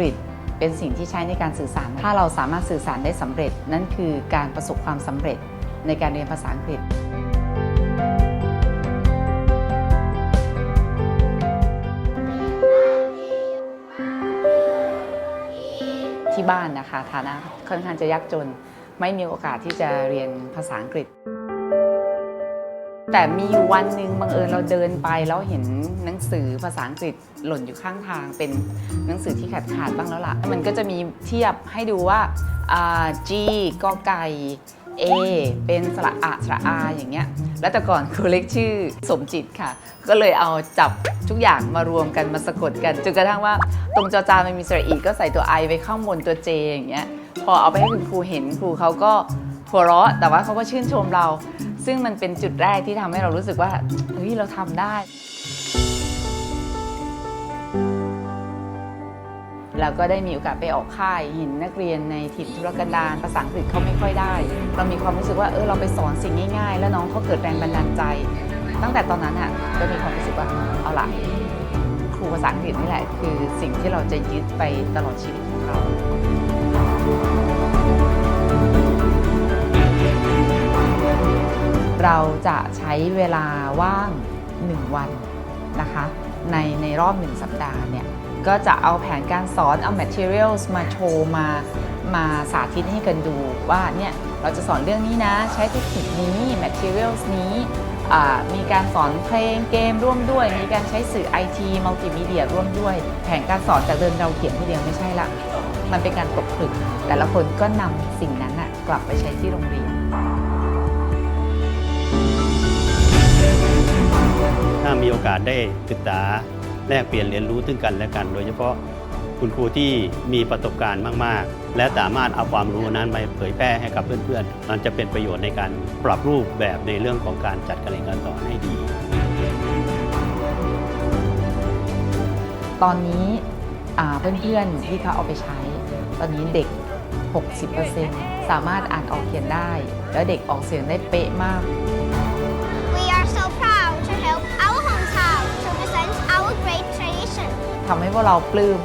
กฤษ เป็นสิ่งที่ใช้ในการสื่อสาร ถ้าเราสามารถสื่อสารได้สำเร็จ นั่นคือการประสบความสำเร็จในการเรียนภาษาอังกฤษที่บ้านนะคะฐานะค่อนข้างจะยากจน ไม่มีโอกาสที่จะเรียนภาษาอังกฤษ แต่มีอยู่วันหนึ่งบังเอิญเราเดินไปแล้วเห็นหนังสือภาษาอังกฤษหล่นอยู่ข้างทางเป็นหนังสือที่ขาดขาดบ้างแล้วล่ะ มันก็จะมีเทียบให้ดูว่าอ่า G กอไก่ A เป็นสระอะสระอาอย่างเงี้ย แล้วแต่ก่อนครูเล็กชื่อสมจิตค่ะ ก็เลยเอาจับทุกอย่างมารวมกันมาสะกดกันจนกระทั่งว่า ตรงจอจานมันมีสระอีก็ใส่ตัว I ไว้ข้างบนตัว J อย่างเงี้ย พอเอาไปให้คุณครูเห็นครูเขาก็หัวเราะแต่ว่าเขาก็ชื่นชมเรา ซึ่งมันเป็นจุดแรกที่ทำให้เรารู้สึกว่าเฮ้ยเราทำได้ แล้วก็ได้มีโอกาสไปออกค่ายเห็นนักเรียนในถิ่นธุรกันดารภาษาอังกฤษเขาไม่ค่อยได้ เรามีความรู้สึกว่าเออเราไปสอนสิ่งง่าย ๆ แล้วน้องเขาเกิดแรงบันดาลใจ ตั้งแต่ตอนนั้นอะก็มีความรู้สึกว่าเอาละครูภาษาอังกฤษนี่แหละ คือสิ่งที่เราจะยึดไปตลอดชีวิตของเรา เราจะใช้เวลาว่าง 1 วันนะคะในในรอบ 1 สัปดาห์เนี่ยก็จะเอาแผนการสอนเอา materials มาโชว์มามาสาธิตให้กันดูว่าเนี่ยเราจะสอนเรื่องนี้นะ ใช้เทคนิคนี้ materials นี้มีการสอนเพลงเกมร่วมด้วย มีการใช้สื่อ IT มัลติมีเดียร่วมด้วย แผนการสอนจากเดิมเราเขียนทีเดียวไม่ใช่ละ มันเป็นการตกผลึก แต่ละคนก็นำสิ่งนั้นนะกลับไปใช้ที่โรงเรียน ถ้ามีโอกาสได้ศึกษาแลกเปลี่ยนเรียนรู้ซึ่งกันและกัน โดยเฉพาะคุณครูที่มีประสบการณ์มาก ๆ และสามารถเอาความรู้นั้นไปเผยแพร่ให้กับเพื่อน ๆ มันจะเป็นประโยชน์ในการปรับรูปแบบในเรื่องของการจัดการเรียนการสอนให้ดี ตอนนี้เพื่อน ๆ ที่เขาเอาไปใช้ ตอนนี้เด็ก 60%สามารถอ่านออกเขียนได้ แล้วเด็กออกเสียงได้เป๊ะมาก ทำให้พวกเราปลื้ม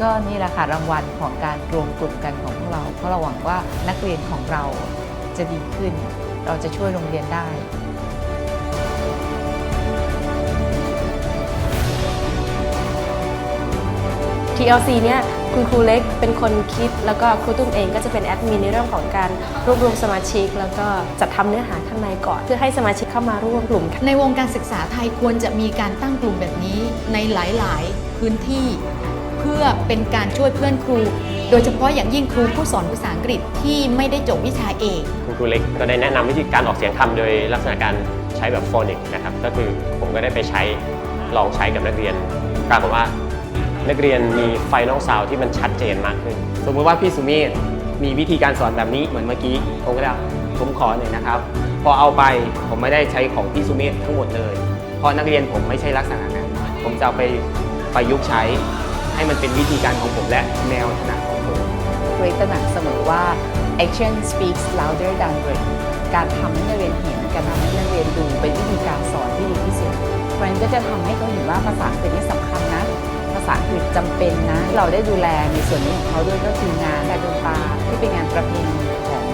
ก็นี่แหละค่ะรางวัลของการรวมกลุ่มกันของพวกเราเพราะเราหวังว่านักเรียนของเราจะดีขึ้น เราจะช่วยโรงเรียนได้ TLC เนี่ยคุณครูเล็กเป็นคนคิด แล้วก็ครูตุ้มเองก็จะเป็นแอดมินในเรื่องของการรวบรวมสมาชิก แล้วก็จัดทำเนื้อหาข้างในก่อน เพื่อให้สมาชิกเข้ามาร่วมกลุ่ม ในวงการศึกษาไทยควรจะมีการตั้งกลุ่มแบบนี้ในหลาย ๆ พื้นที่ เพื่อเป็นการช่วยเพื่อนครู โดยเฉพาะอย่างยิ่งครูผู้สอนภาษาอังกฤษที่ไม่ได้จบวิชาเอกคุณครูเล็กก็ได้แนะนำวิธีการออกเสียงคำโดยลักษณะการใช้แบบโฟนิกนะครับก็คือผมก็ได้ไปใช้ลองใช้กับนักเรียนปรากฏว่านักเรียนมีไฟนอลซาวที่มันชัดเจนมากขึ้น สมมติว่าพี่สุเมธมีวิธีการสอนแบบนี้เหมือนเมื่อกี้ ผมก็จะผมขอหน่อยนะครับ พอเอาไปผมไม่ได้ใช้ของพี่สุเมธทั้งหมดเลย เพราะนักเรียนผมไม่ใช่ลักษณะนั้นผมจะเอาไป ประยุกต์ใช้ ให้มันเป็นวิธีการของผมและแนวถนัดของผมเคยตระหนักเสมอว่า action speaks louder than words การทำให้นักเรียนเห็นการทำให้นักเรียนดูเป็นวิธีการสอนที่ดีที่สุดเพราะนั้นก็จะทำให้เขาเห็นว่าภาษาอังกฤษนี่สำคัญนะ ภาษาอังกฤษจำเป็นนะ เราได้ดูแลในส่วนนี้ของเขาด้วยก็คืองานการดนตาที่เป็นงานประเพณีของ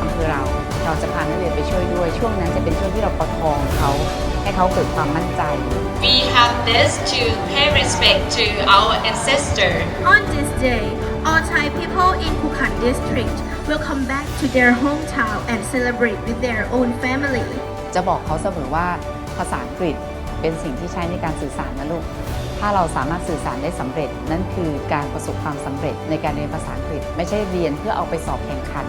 อำเภอเรา เราจะพานักเรียนไปช่วยด้วย ช่วงนั้นจะเป็นช่วงที่เราประคองเขา ให้เขาเกิดความมั่นใจ We have this to pay respect to our ancestors. On this day, all Thai people in Phuket district will come back to their hometown and celebrate with their own family. จะบอกเขาเสมอว่าภาษาอังกฤษเป็นสิ่งที่ใช้ในการสื่อสารนะลูก ถ้าเราสามารถสื่อสารได้สำเร็จ นั่นคือการประสบความสำเร็จในการเรียนภาษาอังกฤษ ไม่ใช่เรียนเพื่อเอาไปสอบแข่งขัน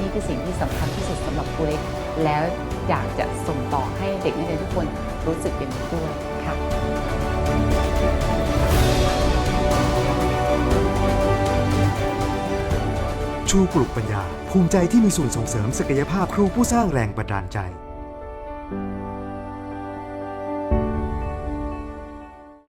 นี่คือสิ่งที่สำคัญที่สุดสำหรับครูเล็ก แล้วอยากจะส่งต่อให้เด็กนักเรียนทุกคนรู้สึกเป็นนี้ด้วยค่ะชูปลุกปัญญา ภูมิใจที่มีส่วนส่งเสริมศักยภาพครูผู้สร้างแรงบันดาลใจ